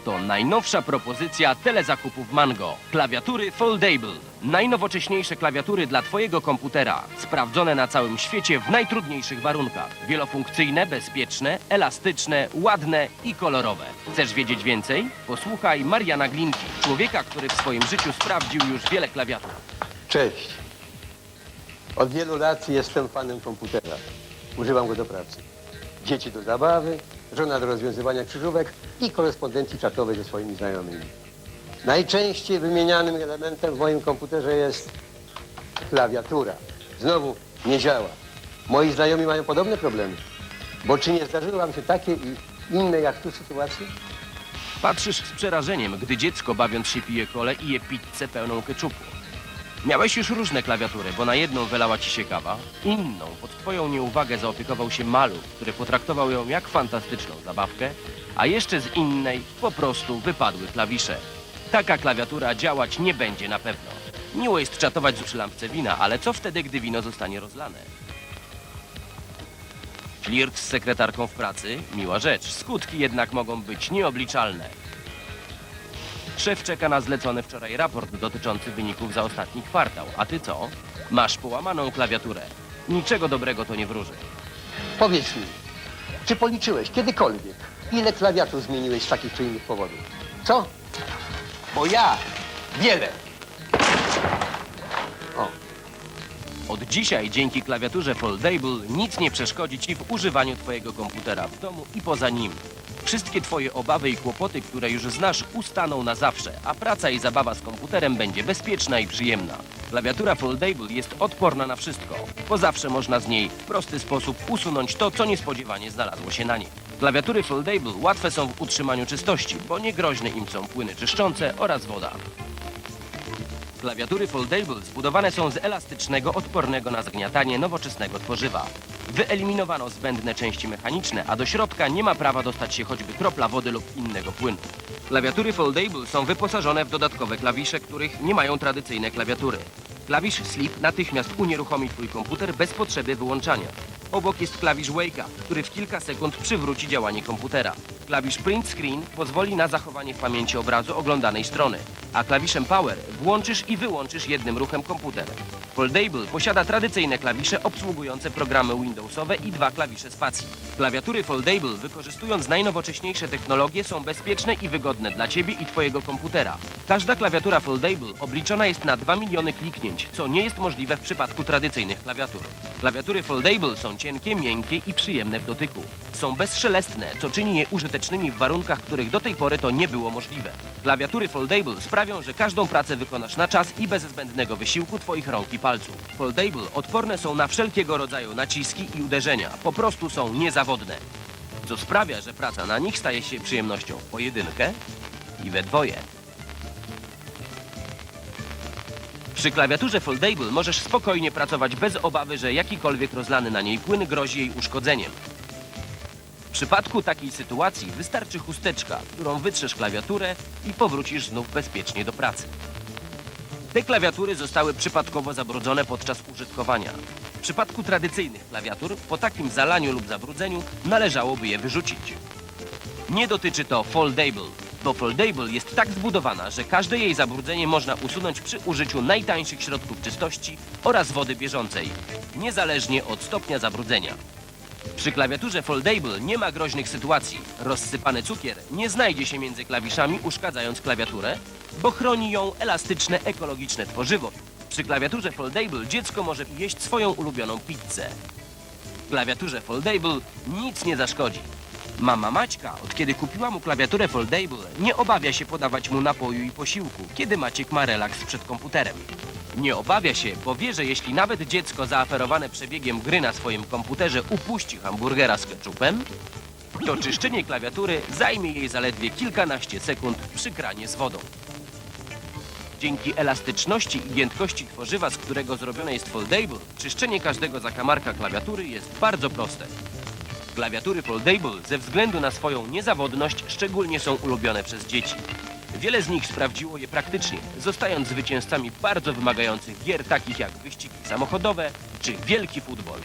Oto najnowsza propozycja telezakupów Mango. Klawiatury Foldable. Najnowocześniejsze klawiatury dla Twojego komputera. Sprawdzone na całym świecie w najtrudniejszych warunkach. Wielofunkcyjne, bezpieczne, elastyczne, ładne i kolorowe. Chcesz wiedzieć więcej? Posłuchaj Mariana Glinki, człowieka, który w swoim życiu sprawdził już wiele klawiatur. Cześć. Od wielu lat jestem fanem komputera. Używam go do pracy. Dzieci do zabawy, żona do rozwiązywania krzyżówek i korespondencji czatowej ze swoimi znajomymi. Najczęściej wymienianym elementem w moim komputerze jest klawiatura. Znowu nie działa. Moi znajomi mają podobne problemy. Bo czy nie zdarzyły wam się takie i inne jak tu sytuacje? Patrzysz z przerażeniem, gdy dziecko bawiąc się pije kole i je pizzę pełną keczupu. Miałeś już różne klawiatury, bo na jedną wylała ci się kawa, inną pod twoją nieuwagę zaopiekował się maluch, który potraktował ją jak fantastyczną zabawkę, a jeszcze z innej po prostu wypadły klawisze. Taka klawiatura działać nie będzie na pewno. Miło jest czatować przy lampce wina, ale co wtedy, gdy wino zostanie rozlane? Flirt z sekretarką w pracy? Miła rzecz. Skutki jednak mogą być nieobliczalne. Szef czeka na zlecony wczoraj raport dotyczący wyników za ostatni kwartał. A ty co? Masz połamaną klawiaturę. Niczego dobrego to nie wróży. Powiedz mi, czy policzyłeś kiedykolwiek, ile klawiatur zmieniłeś z takich czy innych powodów? Co? Bo ja wiele. O, Od dzisiaj dzięki klawiaturze Foldable nic nie przeszkodzi ci w używaniu twojego komputera w domu i poza nim. Wszystkie twoje obawy i kłopoty, które już znasz, ustaną na zawsze, a praca i zabawa z komputerem będzie bezpieczna i przyjemna. Klawiatura Foldable jest odporna na wszystko, bo zawsze można z niej w prosty sposób usunąć to, co niespodziewanie znalazło się na niej. Klawiatury Foldable łatwe są w utrzymaniu czystości, bo niegroźne im są płyny czyszczące oraz woda. Klawiatury Foldable zbudowane są z elastycznego, odpornego na zgniatanie nowoczesnego tworzywa. Wyeliminowano zbędne części mechaniczne, a do środka nie ma prawa dostać się choćby kropla wody lub innego płynu. Klawiatury Foldable są wyposażone w dodatkowe klawisze, których nie mają tradycyjne klawiatury. Klawisz Sleep natychmiast unieruchomi Twój komputer bez potrzeby wyłączania. Obok jest klawisz Wake'a, który w kilka sekund przywróci działanie komputera. Klawisz Print Screen pozwoli na zachowanie w pamięci obrazu oglądanej strony, a klawiszem Power włączysz i wyłączysz jednym ruchem komputer. Foldable posiada tradycyjne klawisze obsługujące programy Windowsowe i dwa klawisze spacji. Klawiatury Foldable, wykorzystując najnowocześniejsze technologie, są bezpieczne i wygodne dla Ciebie i Twojego komputera. Każda klawiatura Foldable obliczona jest na 2 miliony kliknięć, co nie jest możliwe w przypadku tradycyjnych klawiatur. Klawiatury Foldable są cienkie, miękkie i przyjemne w dotyku. Są bezszelestne, co czyni je użytecznymi w warunkach, których do tej pory to nie było możliwe. Klawiatury Foldable sprawią, że każdą pracę wykonasz na czas i bez zbędnego wysiłku Twoich rąk i palców. Foldable odporne są na wszelkiego rodzaju naciski i uderzenia. Po prostu są niezawodne. Co sprawia, że praca na nich staje się przyjemnością w pojedynkę i we dwoje. Przy klawiaturze Foldable możesz spokojnie pracować bez obawy, że jakikolwiek rozlany na niej płyn grozi jej uszkodzeniem. W przypadku takiej sytuacji wystarczy chusteczka, którą wytrzesz klawiaturę i powrócisz znów bezpiecznie do pracy. Te klawiatury zostały przypadkowo zabrudzone podczas użytkowania. W przypadku tradycyjnych klawiatur, po takim zalaniu lub zabrudzeniu należałoby je wyrzucić. Nie dotyczy to Foldable, bo Foldable jest tak zbudowana, że każde jej zabrudzenie można usunąć przy użyciu najtańszych środków czystości oraz wody bieżącej, niezależnie od stopnia zabrudzenia. Przy klawiaturze Foldable nie ma groźnych sytuacji. Rozsypany cukier nie znajdzie się między klawiszami, uszkadzając klawiaturę, bo chroni ją elastyczne, ekologiczne tworzywo. Przy klawiaturze Foldable dziecko może jeść swoją ulubioną pizzę. Klawiaturze Foldable nic nie zaszkodzi. Mama Maćka, od kiedy kupiła mu klawiaturę Foldable, nie obawia się podawać mu napoju i posiłku, kiedy Maciek ma relaks przed komputerem. Nie obawia się, bo wie, że jeśli nawet dziecko zaaferowane przebiegiem gry na swoim komputerze upuści hamburgera z ketchupem, to czyszczenie klawiatury zajmie jej zaledwie kilkanaście sekund przy kranie z wodą. Dzięki elastyczności i giętkości tworzywa, z którego zrobione jest Foldable, czyszczenie każdego zakamarka klawiatury jest bardzo proste. Klawiatury Foldable ze względu na swoją niezawodność szczególnie są ulubione przez dzieci. Wiele z nich sprawdziło je praktycznie, zostając zwycięzcami bardzo wymagających gier takich jak wyścigi samochodowe czy wielki futbol.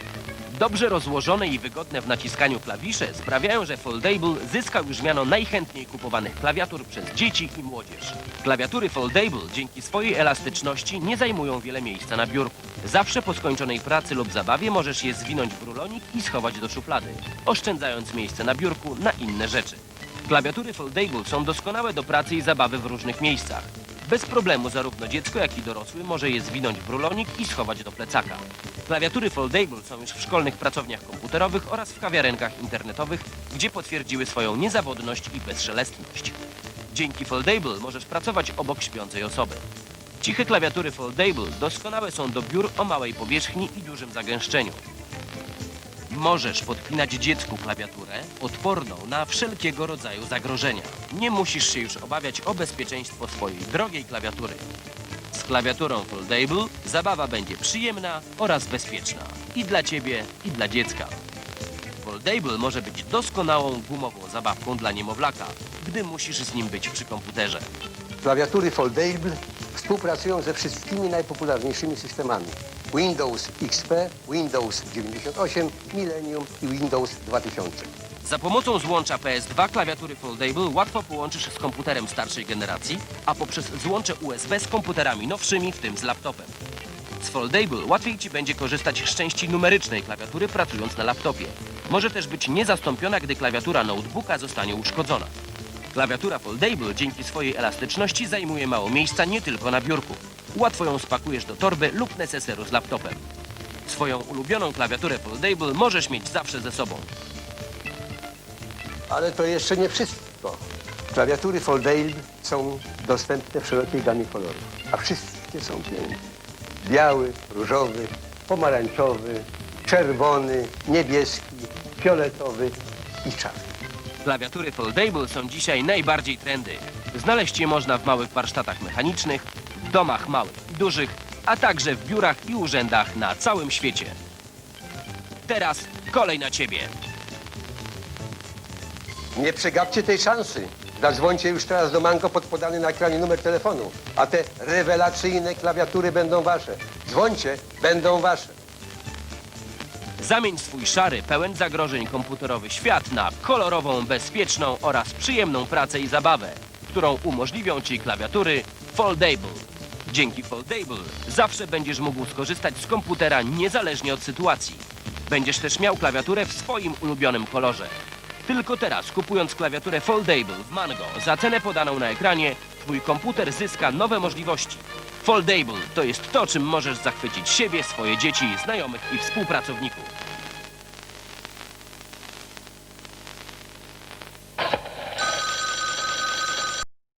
Dobrze rozłożone i wygodne w naciskaniu klawisze sprawiają, że Foldable zyskał już miano najchętniej kupowanych klawiatur przez dzieci i młodzież. Klawiatury Foldable dzięki swojej elastyczności nie zajmują wiele miejsca na biurku. Zawsze po skończonej pracy lub zabawie możesz je zwinąć w rulonik i schować do szuflady, oszczędzając miejsce na biurku na inne rzeczy. Klawiatury Foldable są doskonałe do pracy i zabawy w różnych miejscach. Bez problemu zarówno dziecko, jak i dorosły może je zwinąć w rulonik i schować do plecaka. Klawiatury Foldable są już w szkolnych pracowniach komputerowych oraz w kawiarenkach internetowych, gdzie potwierdziły swoją niezawodność i bezszelestność. Dzięki Foldable możesz pracować obok śpiącej osoby. Ciche klawiatury Foldable doskonałe są do biur o małej powierzchni i dużym zagęszczeniu. Możesz podpinać dziecku klawiaturę odporną na wszelkiego rodzaju zagrożenia. Nie musisz się już obawiać o bezpieczeństwo swojej drogiej klawiatury. Z klawiaturą Foldable zabawa będzie przyjemna oraz bezpieczna. I dla Ciebie, i dla dziecka. Foldable może być doskonałą gumową zabawką dla niemowlaka, gdy musisz z nim być przy komputerze. Klawiatury Foldable współpracują ze wszystkimi najpopularniejszymi systemami. Windows XP, Windows 98, Millennium i Windows 2000. Za pomocą złącza PS2 klawiatury Foldable łatwo połączysz z komputerem starszej generacji, a poprzez złącze USB z komputerami nowszymi, w tym z laptopem. Z Foldable łatwiej Ci będzie korzystać z części numerycznej klawiatury pracując na laptopie. Może też być niezastąpiona, gdy klawiatura notebooka zostanie uszkodzona. Klawiatura Foldable dzięki swojej elastyczności zajmuje mało miejsca nie tylko na biurku. Łatwo ją spakujesz do torby lub neseseru z laptopem. Swoją ulubioną klawiaturę Foldable możesz mieć zawsze ze sobą. Ale to jeszcze nie wszystko. Klawiatury Foldable są dostępne w szerokiej gamie kolorów, a wszystkie są piękne. Biały, różowy, pomarańczowy, czerwony, niebieski, fioletowy i czarny. Klawiatury Foldable są dzisiaj najbardziej trendy. Znaleźć je można w małych warsztatach mechanicznych, domach małych i dużych, a także w biurach i urzędach na całym świecie. Teraz kolej na ciebie. Nie przegapcie tej szansy. Zadzwońcie już teraz do Manko pod podany na ekranie numer telefonu, a te rewelacyjne klawiatury będą wasze. Dzwońcie, będą wasze. Zamień swój szary, pełen zagrożeń komputerowy świat na kolorową, bezpieczną oraz przyjemną pracę i zabawę, którą umożliwią ci klawiatury Foldable. Dzięki Foldable zawsze będziesz mógł skorzystać z komputera niezależnie od sytuacji. Będziesz też miał klawiaturę w swoim ulubionym kolorze. Tylko teraz, kupując klawiaturę Foldable w Mango za cenę podaną na ekranie, twój komputer zyska nowe możliwości. Foldable to jest to, czym możesz zachwycić siebie, swoje dzieci, znajomych i współpracowników.